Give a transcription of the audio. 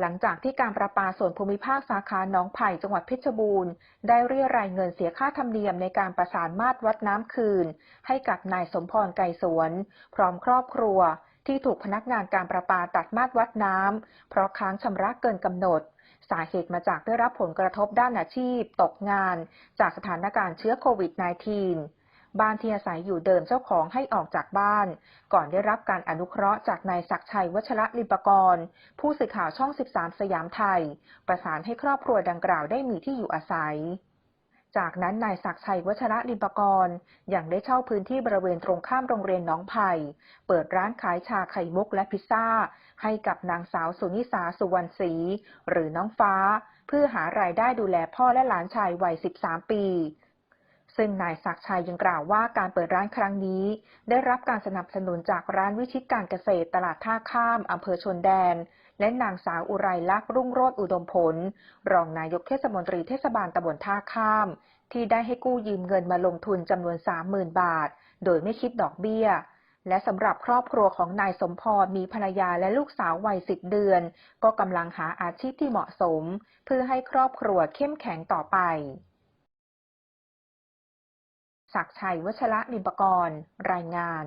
หลังจากที่การประปาส่วนภูมิภาคสาขาหนองไผ่จังหวัดเพชรบูรณ์ ได้เรียรายเงินเสียค่าธรรมเนียมในการประสานมาตรวัดน้ำคืน ให้กับนายสมพรไก่สวน พร้อมครอบครัว ที่ถูกพนักงานการประปาตัดมาตรวัดน้ำเพราะค้างชำระเกินกำหนด สาเหตุมาจากได้รับผลกระทบด้านอาชีพ ตกงาน จากสถานการณ์เชื้อโควิด -19 บ้านที่อาศัยอยู่เดิมเจ้าของให้ออกจากบ้าน ก่อนได้รับการอนุเคราะห์จากนายศักชัยวัชระลิปกร ผู้สื่อข่าวช่อง 13 สยามไทย ประสานให้ครอบครัวดังกล่าวได้มีที่อยู่อาศัยจากนั้นนายศักชัยวัชระลิปกรยังได้เช่าพื้นที่บริเวณตรงข้ามโรงเรียนน้องไผ่เปิดร้านขายชาไข่มุกและพิซซ่า ให้กับนางสาวสุนิสาสุวรรณศรีหรือน้องฟ้า เพื่อหารายได้ดูแลพ่อและหลานชายวัย 13 ปี ซึ่งนายศักชัยยังกล่าวว่าการเปิดร้านครั้งนี้ ได้รับการสนับสนุนจากร้านวิชิตการเกษตรตลาดท่าข้ามอำเภอชนแดน และนางสาวอุไรลักษ์รุ่งโรจน์อุดมผล รองนายกเทศมนตรีเทศบาลตำบลท่าข้าม ที่ได้ให้กู้ยืมเงินมาลงทุนจำนวน 30,000 บาท โดยไม่คิดดอกเบี้ยและสำหรับครอบครัวของนายสมพรมีภรรยาและลูกสาววัย10เดือน ก็กำลังหาอาชีพที่เหมาะสม เพื่อให้ครอบครัวเข้มแข็งต่อไป ศักชัยวัชระนิมปกรรายงาน